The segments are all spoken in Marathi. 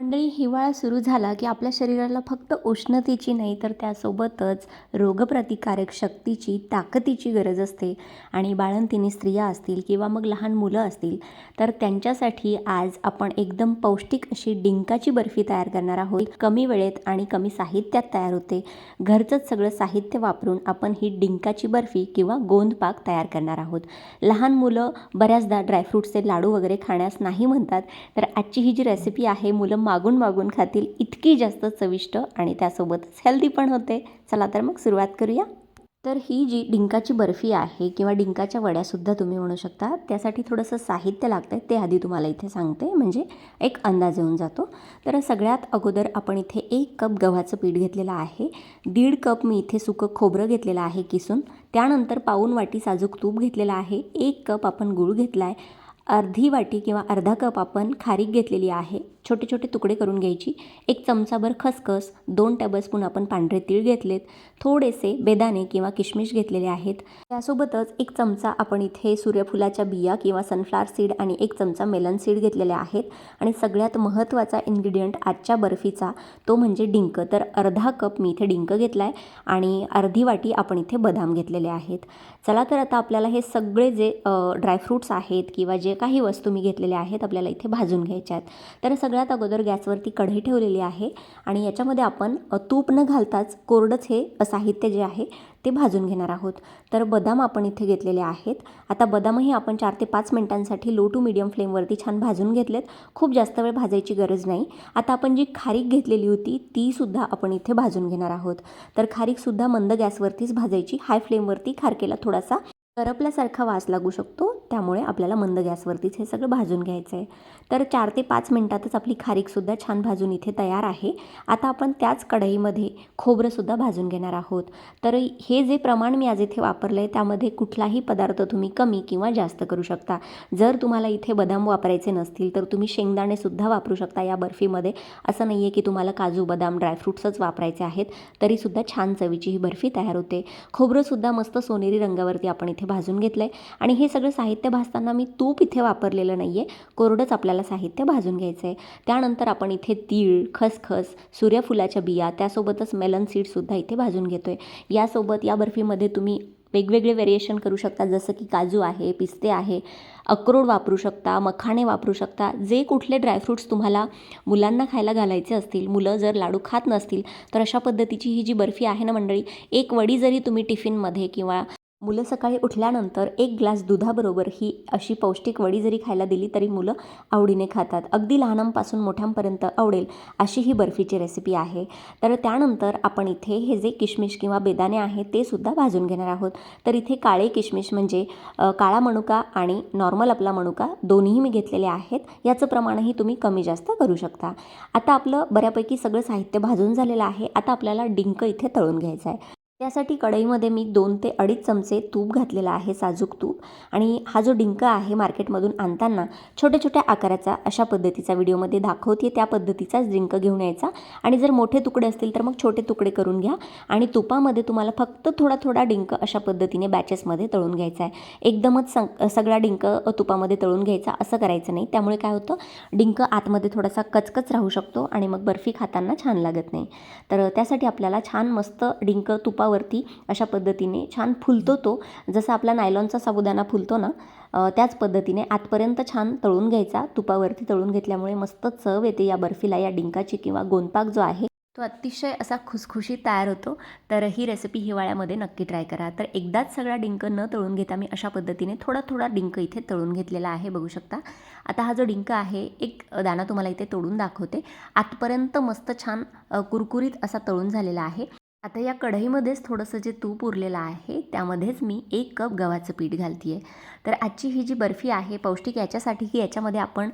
मंडळी हिवाळा सुरू झाला की आपल्या शरीराला फक्त उष्णतेची नाही तर त्यासोबतच रोगप्रतिकारक शक्तीची ताकदीची गरज असते. आणि बाळंतिनी स्त्रिया असतील किंवा मग लहान मुलं असतील तर त्यांच्यासाठी आज आपण एकदम पौष्टिक अशी डिंकाची बर्फी तयार करणार आहोत. कमी वेळेत आणि कमी साहित्यात तयार होते. घरचंच सगळं साहित्य वापरून आपण ही डिंकाची बर्फी किंवा गोंदपाक तयार करणार आहोत. लहान मुलं बऱ्याचदा ड्रायफ्रूट्सचे लाडू वगैरे खाण्यास नाही म्हणतात तर आजची ही जी रेसिपी आहे मुलं मागून मागून खातील इतकी जास्त चविष्ट आणि त्यासोबतच हेल्दी पण होते. चला तर मग सुरुवात करूया. तर ही जी डिंकाची बर्फी आहे किंवा डिंकाच्या वड्यासुद्धा तुम्ही म्हणू शकता त्यासाठी थोडंसं साहित्य लागतं आहे ते आधी तुम्हाला इथे सांगते. म्हणजे एक अंदाज येऊन जातो. तर सगळ्यात अगोदर आपण इथे एक कप गव्हाचं पीठ घेतलेलं आहे. दीड कप मी इथे सुकं खोबरं घेतलेलं आहे किसून. त्यानंतर पाऊन वाटी साजूक तूप घेतलेलं आहे. एक कप आपण गूळ घेतला आहे अर्धी वाटी किंवा अर्धा कप आपण खारीक घेतलेली आहे. छोटे छोटे तुकडे करून घ्यायची. एक चमचाभर खसखस दोन टेबलस्पून आपण पांढरे तीळ घेतलेत. थोडेसे बेदाणे किंवा किशमिश घेतलेले आहेत. त्यासोबतच एक चमचा आपण इथे सूर्यफुलाच्या बिया किंवा सनफ्लावर सीड आणि एक चमचा मेलन सीड घेतलेले आहेत. आणि सगळ्यात महत्त्वाचा इन्ग्रेडियंट आजच्या बर्फीचा तो म्हणजे डिंक. तर अर्धा कप मी इथे डिंक घेतला आहे आणि अर्धी वाटी आपण इथे बदाम घेतलेले आहेत. चला तर आता आपल्याला हे सगळे जे ड्रायफ्रूट्स आहेत किंवा जे काही वस्तू मी घेतलेल्या आहेत आपल्याला इथे भाजून घ्यायच्या आहेत तर सगळ्यात अगोदर गॅसवरती कढई ठेवलेली आहे आणि याच्यामध्ये आपण तूप न घालताच कोरडंच हे साहित्य जे आहे ते भाजून घेणार आहोत. तर बदाम आपण इथे घेतलेले आहेत. आता बदामही आपण चार ते पाच मिनिटांसाठी लो टू मिडियम फ्लेमवरती छान भाजून घेतलेत. खूप जास्त वेळ भाजायची गरज नाही. आता आपण जी खारीक घेतलेली होती तीसुद्धा आपण इथे भाजून घेणार आहोत. तर खारीकसुद्धा मंद गॅसवरतीच भाजायची. हाय फ्लेमवरती खारकेला थोडासा करपल्यासारखा वास लागू शकतो. त्यामुळे आपल्याला मंद गॅसवरतीच हे सगळं भाजून घ्यायचं आहे तर चार ते पाच मिनटातच आपली खारीकसुद्धा छान भाजून इथे तयार आहे. आता आपण त्याच कढईमध्ये खोबरंसुद्धा भाजून घेणार आहोत. तर हे जे प्रमाण मी आज इथे वापरलं आहे त्यामध्ये कुठलाही पदार्थ तुम्ही कमी किंवा जास्त करू शकता. जर तुम्हाला इथे बदाम वापरायचे नसतील तर तुम्ही शेंगदाणेसुद्धा वापरू शकता या बर्फीमध्ये. असं नाही आहे की तुम्हाला काजू बदाम ड्रायफ्रूट्सच वापरायचे आहेत तरीसुद्धा छान चवीची ही बर्फी तयार होते. खोबरंसुद्धा मस्त सोनेरी रंगावरती आपण इथे भाजून घेतलं आहे आणि हे सगळं साहित्य साहित्य भाजताना मी तूप इथे वापरलेलं नाही आहे कोरडंच आपल्याला साहित्य भाजून घ्यायचं आहे त्यानंतर आपण इथे तीळ खसखस सूर्यफुलाच्या बिया त्यासोबतच मेलन सीडसुद्धा इथे भाजून घेतो आहे यासोबत या बर्फीमध्ये तुम्ही वेगवेगळे व्हेरिएशन करू शकता जसं की काजू आहे पिस्ते आहे अक्रोड वापरू शकता मखाणे वापरू शकता. जे कुठले ड्रायफ्रूट्स तुम्हाला मुलांना खायला घालायचे असतील मुलं जर लाडू खात नसतील तर अशा पद्धतीची ही जी बर्फी आहे ना मंडळी एक वडी जरी तुम्ही टिफिनमध्ये किंवा मुलं सकाळी उठल्यानंतर एक ग्लास दुधाबरोबर ही अशी पौष्टिक वडी जरी खायला दिली तरी मुलं आवडीने खातात. अगदी लहानांपासून मोठ्यांपर्यंत आवडेल अशी ही बर्फीची रेसिपी आहे. तर त्यानंतर आपण इथे हे जे किशमिश किंवा बेदाणे आहे ते सुद्धा भाजून घेणार आहोत. तर इथे काळे किशमिश म्हणजे काळा मनुका आणि नॉर्मल आपला मनुका दोन्हीही मी घेतलेले आहेत. याचं प्रमाणही तुम्ही कमी जास्त करू शकता. आता आपलं बऱ्यापैकी सगळं साहित्य भाजून झालेलं आहे. आता आपल्याला डिंक इथे तळून घ्यायचं आहे. त्यासाठी कढईमध्ये मी दोन ते अडीच चमचे तूप घातलेला आहे साजूक तूप. आणि हा जो डिंक आहे मार्केटमधून आणताना छोट्या छोट्या आकाराचा अशा पद्धतीचा व्हिडिओमध्ये दाखवते त्या पद्धतीचाच डिंक घेऊन यायचा. आणि जर मोठे तुकडे असतील तर मग छोटे तुकडे करून घ्या. आणि तुपामध्ये तुम्हाला फक्त थोडा थोडा डिंक अशा पद्धतीने बॅचेसमध्ये तळून घ्यायचा आहे. एकदमच सं सगळा डिंक तुपामध्ये तळून घ्यायचा. असं करायचं नाही. त्यामुळे काय होतं? डिंक आतमध्ये थोडासा कचकच राहू शकतो आणि मग बर्फी खाताना छान लागत नाही. तर त्यासाठी आपल्याला छान मस्त डिंक तुपा तुपावरती अशा पद्धतीने छान फुलतो तो. जसा आपला नायलॉनचा साबुदाणा फुलतो ना त्याच पद्धतीने आतपर्यंत छान तळून घ्यायचा. तुपावरती तळून घेतल्यामुळे मस्त चव येते या बर्फीला या डिंकाची किंवा गोंदपाक जो आहे तो अतिशय असा खुसखुशीत तयार होतो. तर ही रेसिपी हिवाळ्यामध्ये नक्की ट्राय करा. तर एकदाच सगळा डिंक न तळून घेता मी अशा पद्धतीने थोडा थोडा डिंक इथे तळून घेतलेला आहे बघू शकता. आता हा जो डिंक आहे एक दाणा तुम्हाला इथे तोडून दाखवते. आतपर्यंत मस्त छान कुरकुरीत असा तळून झालेला आहे. आता या कढईमध्येच थोडंसं जे तूप उरलेलं आहे त्यामध्येच मी एक कप गव्हाचं पीठ घालते आहे तर आजची ही जी बर्फी आहे पौष्टिक याच्यासाठी की याच्यामध्ये आपण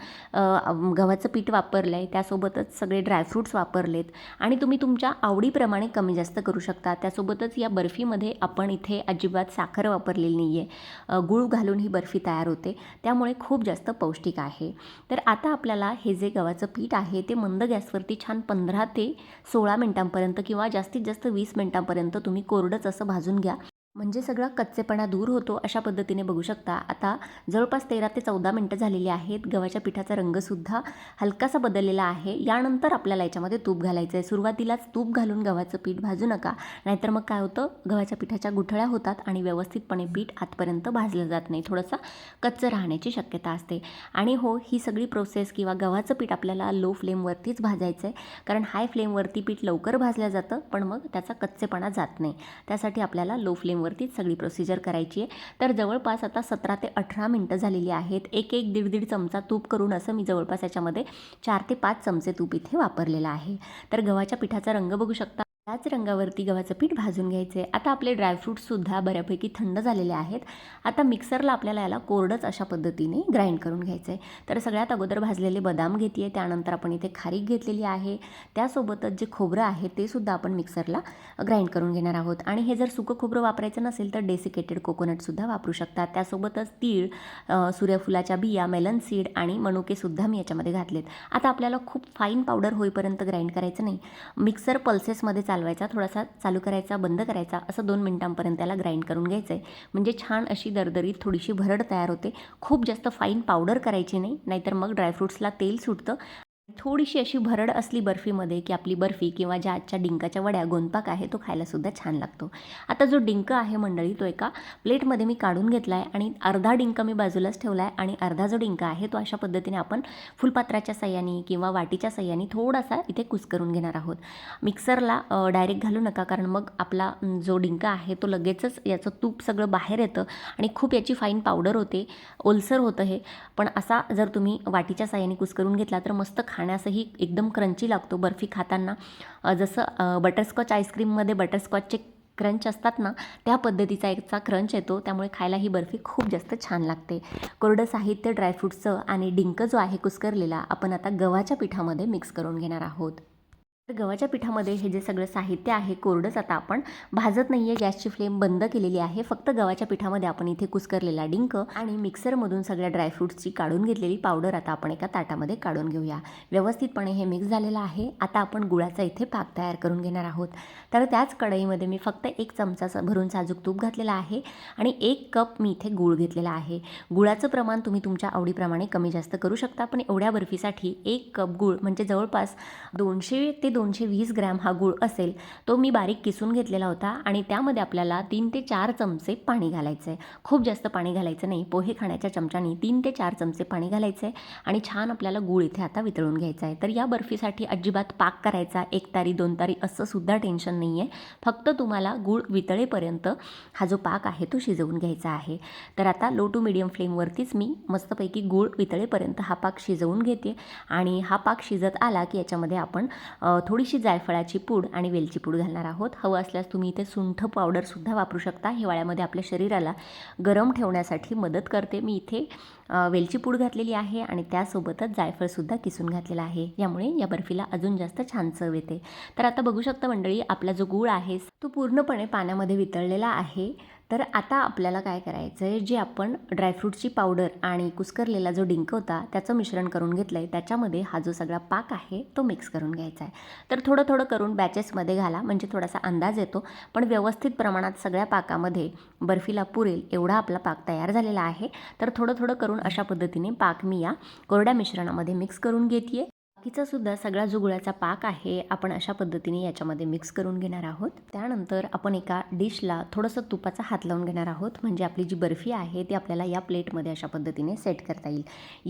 गव्हाचं पीठ वापरलं आहे त्यासोबतच सगळे ड्रायफ्रूट्स वापरलेत आणि तुम्ही तुमच्या आवडीप्रमाणे कमी जास्त करू शकता. त्यासोबतच या बर्फीमध्ये आपण इथे अजिबात साखर वापरलेली नाही आहे गूळ घालून ही बर्फी तयार होते. त्यामुळे खूप जास्त पौष्टिक आहे. तर आता आपल्याला हे जे गव्हाचं पीठ आहे ते मंद गॅसवरती छान पंधरा ते सोळा मिनटांपर्यंत किंवा जास्तीत जास्त वीस वीस मिनटांपर्यंत तुम्ही कोरडंच असं भाजून घ्या. म्हणजे सगळा कच्चेपणा दूर होतो अशा पद्धतीने बघू शकता. आता जवळपास तेरा ते चौदा मिनटं झालेली आहेत. गव्हाच्या पिठाचा रंगसुद्धा हलकासा बदललेला आहे. यानंतर आपल्याला याच्यामध्ये तूप घालायचं आहे सुरुवातीलाच तूप घालून गव्हाचं पीठ भाजू नका. नाहीतर मग काय होतं? गव्हाच्या पिठाच्या गुठळ्या होतात आणि व्यवस्थितपणे पीठ आतपर्यंत भाजलं जात नाही. थोडंसं कच्चं राहण्याची शक्यता असते. आणि हो ही सगळी प्रोसेस किंवा गव्हाचं पीठ आपल्याला लो फ्लेमवरतीच भाजायचं आहे कारण हाय फ्लेमवरती पीठ लवकर भाजलं जातं पण मग त्याचा कच्चेपणा जात नाही. त्यासाठी आपल्याला लो फ्लेम फ्लेमवरतीच सगळी प्रोसिजर करायची आहे. तर जवळपास आता सतरा ते अठरा मिनटं झालेली आहेत. एक एक दीड दीड चमचा तूप करून असं मी जवळपास याच्यामध्ये चार ते पाच चमचे तूप इथे वापरलेलं आहे. तर गव्हाच्या पिठाचा रंग बघू शकता त्याच रंगावरती गव्हाचं पीठ भाजून घ्यायचं आहे आता आपले ड्रायफ्रूट्ससुद्धा बऱ्यापैकी थंड झालेले आहेत. आता मिक्सरला आपल्याला याला कोरडंच अशा पद्धतीने ग्राइंड करून घ्यायचं आहे तर सगळ्यात अगोदर भाजलेले बदाम घेते त्यानंतर आपण इथे खारीक घेतलेली आहे. त्यासोबतच जे खोबरं आहे ते सुद्धा आपण मिक्सरला ग्राइंड करून घेणार आहोत. आणि हे जर सुकं खोबरं वापरायचं नसेल तर डेसिकेटेड कोकोनटसुद्धा वापरू शकता. त्यासोबतच तीळ सूर्यफुलाच्या बिया मेलन सीड आणि मनुकेसुद्धा मी याच्यामध्ये घातलेत. आता आपल्याला खूप फाईन पावडर होईपर्यंत ग्राइंड करायचं नाही. मिक्सर पल्सेसमध्ये चालवायचा थोडासा चालू करायचा बंद करायचा असं दोन मिनटांपर्यंत त्याला ग्राइंड करून घ्यायचं आहे म्हणजे छान अशी दरदरीत थोडीशी भरड तयार होते. खूप जास्त फाईन पावडर करायची नाही नाहीतर मग ड्रायफ्रूट्सला तेल सुटतं. थोडीशी अशी भरड असली बर्फीमध्ये की आपली बर्फी किंवा ज्या आजच्या डिंकाच्या वड्या गोंदपाक आहे तो खायलासुद्धा छान लागतो. आता जो डिंक आहे मंडळी तो एका प्लेटमध्ये मी काढून घेतला आहे आणि अर्धा डिंक मी बाजूलाच ठेवला आहे आणि अर्धा जो डिंक आहे तो अशा पद्धतीने आपण फुलपात्राच्या सह्याने किंवा वाटीच्या सह्याने थोडासा इथे कुस्करून घेणार आहोत. मिक्सरला डायरेक्ट घालू नका कारण मग आपला जो डिंक आहे तो लगेचच याचं तूप सगळं बाहेर येतं आणि खूप याची फाईन पावडर होते ओलसर होतं हे. पण असा जर तुम्ही वाटीच्या साह्याने कुस्करून घेतला तर मस्त खा खाण्यासही एकदम क्रंची लागतो. बर्फी खाताना जसं बटरस्कॉच आईस्क्रीममध्ये बटरस्कॉचचे क्रंच असतात ना त्या पद्धतीचा एकचा क्रंच येतो. त्यामुळे खायला ही बर्फी खूप जास्त छान लागते. कोरडं साहित्य ड्रायफ्रूटचं आणि डिंक जो आहे कुस्करलेला आपण आता गव्हाच्या पिठामध्ये मिक्स करून घेणार आहोत. तर गव्हाच्या पिठामध्ये हे जे सगळं साहित्य आहे कोरडंच आता आपण भाजत नाही आहे गॅसची फ्लेम बंद केलेली आहे. फक्त गव्हाच्या पिठामध्ये आपण इथे कुस्करलेला डिंक आणि मिक्सरमधून सगळ्या ड्रायफ्रूट्सची काढून घेतलेली पावडर आता आपण एका ताटामध्ये काढून घेऊया. व्यवस्थितपणे हे मिक्स झालेलं आहे. आता आपण गुळाचा इथे पाक तयार करून घेणार आहोत. तर त्याच कढईमध्ये मी फक्त एक चमचा भरून साजूक तूप घातलेला आहे आणि एक कप मी इथे गूळ घेतलेला आहे. गुळाचं प्रमाण तुम्ही तुमच्या आवडीप्रमाणे कमी जास्त करू शकता पण एवढ्या बर्फीसाठी एक कप गूळ म्हणजे जवळपास दोनशे ते दोन दोनशे वीस ग्रॅम हा गूळ असेल तो मी बारीक किसून घेतलेला होता आणि त्यामध्ये आपल्याला तीन ते चार चमचे पाणी घालायचं आहे खूप जास्त पाणी घालायचं नाही पोहे खाण्याच्या चमच्यानी तीन ते चार चमचे पाणी घालायचं आहे आणि छान आपल्याला गूळ इथे आता वितळून घ्यायचा आहे तर या बर्फीसाठी अजिबात पाक करायचा एक तारी दोन तारी असं सुद्धा टेन्शन नाही आहे फक्त तुम्हाला गूळ वितळेपर्यंत हा जो पाक आहे तो शिजवून घ्यायचा आहे. तर आता लो टू मिडियम फ्लेमवरतीच मी मस्तपैकी गूळ वितळेपर्यंत हा पाक शिजवून घेते आणि हा पाक शिजत आला की याच्यामध्ये आपण थोडीशी जायफळाची पूड आणि वेलची पूड घालणार आहोत. हवं असल्यास तुम्ही इथे सुंठ पावडरसुद्धा वापरू शकता. हिवाळ्यामध्ये आपल्या शरीराला गरम ठेवण्यासाठी मदत करते. मी इथे वेलची पूड घातलेली आहे आणि त्यासोबतच जायफळसुद्धा किसून घातलेला आहे. यामुळे या बर्फीला अजून जास्त छान चव येते. तर आता बघू शकता मंडळी आपला जो गूळ आहे तो पूर्णपणे पाण्यामध्ये वितळलेला आहे. तर आता आपल्याला काय करायचं आहे जे आपण ड्रायफ्रूटची पावडर आणि कुस्करलेला जो डिंक होता त्याचं मिश्रण करून घेतलं आहे त्याच्यामध्ये हा जो सगळा पाक आहे तो मिक्स करून घ्यायचा आहे तर थोडं थोडं करून बॅचेसमध्ये घाला म्हणजे थोडासा अंदाज येतो. पण व्यवस्थित प्रमाणात सगळ्या पाकामध्ये बर्फीला पुरेल एवढा आपला पाक तयार झालेला आहे. तर थोडं थोडं करून अशा पद्धतीने पाक मी या कोरड्या मिश्रणामध्ये मिक्स करून घेते बाकीचा सुद्धा सगळा जो गुळाचा पाक आहे आपण अशा पद्धतीने याच्यामध्ये मिक्स करून घेणार आहोत. त्यानंतर आपण एका डिशला थोडंसं तुपाचा हात लावून घेणार आहोत. म्हणजे आपली जी बर्फी आहे ती आपल्याला या प्लेटमध्ये अशा पद्धतीने सेट करता येईल.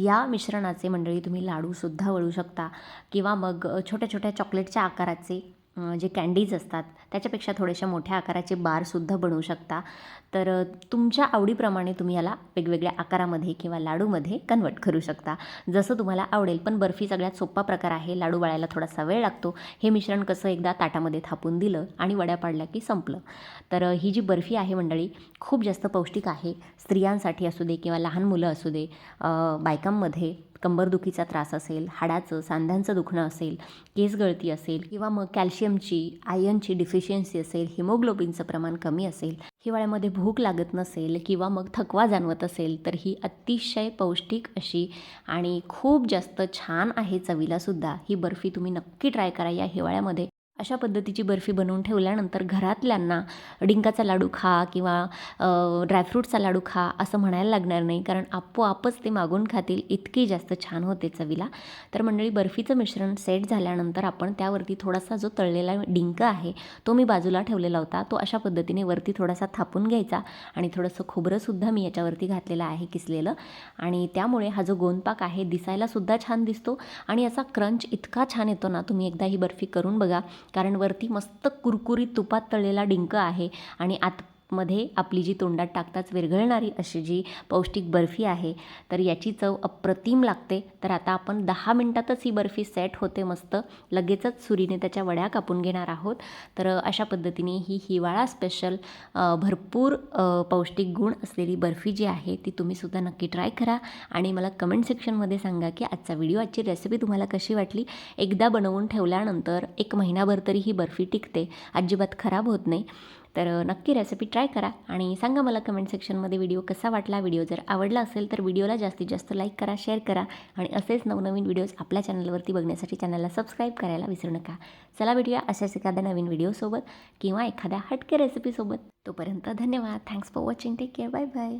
या मिश्रणाचे मंडळी तुम्ही लाडूसुद्धा वळू शकता. किंवा मग छोट्या छोट्या चॉकलेटच्या आकाराचे जे कँडीज असतात त्याच्यापेक्षा थोड्याशा मोठ्या आकाराचे बारसुद्धा बनवू शकता. तर तुमच्या आवडीप्रमाणे तुम्ही याला वेगवेगळ्या आकारामध्ये किंवा लाडूमध्ये कन्वर्ट करू शकता. जसं तुम्हाला आवडेल पण बर्फी सगळ्यात सोपा प्रकार आहे. लाडू वळायला थोडासा वेळ लागतो. हे मिश्रण कसं एकदा ताटामध्ये थापून दिलं आणि वड्या पाडल्या की संपलं. तर ही जी बर्फी आहे मंडळी खूप जास्त पौष्टिक आहे. स्त्रियांसाठी असू दे किंवा लहान मुलं असू दे बायकांमध्ये कंबरदुखीचा त्रास असेल हाडाचं सांध्यांचं दुखणं असेल केस गळती असेल किंवा मग कॅल्शियमची आयर्नची डिफिशियन्सी असेल हिमोग्लोबिनचं प्रमाण कमी असेल हिवाळ्यामध्ये भूक लागत नसेल किंवा मग थकवा जाणवत असेल तर ही अतिशय पौष्टिक अशी आणि खूप जास्त छान आहे चवीलासुद्धा. ही बर्फी तुम्ही नक्की ट्राय करा या हिवाळ्यामध्ये. अशा पद्धतीची बर्फी बनवून ठेवल्यानंतर घरातल्यांना डिंकाचा लाडू खा किंवा ड्रायफ्रूटचा लाडू खा असं म्हणायला लागणार नाही. कारण आपोआपच ते मागून खातील. इतकी जास्त छान होते चवीला. तर मंडळी बर्फीचं मिश्रण सेट झाल्यानंतर आपण त्यावरती थोडासा जो तळलेला डिंक आहे तो मी बाजूला ठेवलेला होता. तो अशा पद्धतीने वरती थोडासा थापून घ्यायचा आणि थोडंसं खोबरंसुद्धा मी याच्यावरती घातलेलं आहे किसलेलं. आणि त्यामुळे हा जो गोंदपाक आहे दिसायलासुद्धा छान दिसतो आणि असा क्रंच इतका छान येतो ना तुम्ही एकदा ही बर्फी करून बघा. कारण वरती मस्त कुरकुरीत तुपात तळलेला डिंक आहे आणि आत मध्ये आपली जी तोंडात टाकताच विरघळणारी अशी जी पौष्टिक बर्फी आहे तर याची चव अप्रतिम लागते. तर आता आपण दहा मिनटातच ही बर्फी सेट होते मस्त. लगेचच सुरीने त्याच्या वड्या कापून घेणार आहोत. तर अशा पद्धतीने ही हिवाळा स्पेशल भरपूर पौष्टिक गुण असलेली बर्फी जी आहे ती तुम्हीसुद्धा नक्की ट्राय करा. आणि मला कमेंट सेक्शनमध्ये सांगा की आजचा व्हिडिओ आजची रेसिपी तुम्हाला कशी वाटली? एकदा बनवून ठेवल्यानंतर एक महिनाभर तरी ही बर्फी टिकते. अजिबात खराब होत नाही. तर नक्की रेसिपी ट्राय करा आणि सांगा मला कमेंट सेक्शनमध्ये व्हिडिओ कसा वाटला. व्हिडिओ जर आवडला असेल तर व्हिडिओला जास्तीत जास्त लाईक करा शेअर करा आणि असेच नवनवीन व्हिडिओज आपल्या चॅनलवरती बघण्यासाठी चॅनलला सबस्क्राईब करायला विसरू नका. चला भेटूया अशाच एखाद्या नवीन व्हिडिओसोबत किंवा एखाद्या हटके रेसिपीसोबत तोपर्यंत धन्यवाद. Thanks for watching take care bye bye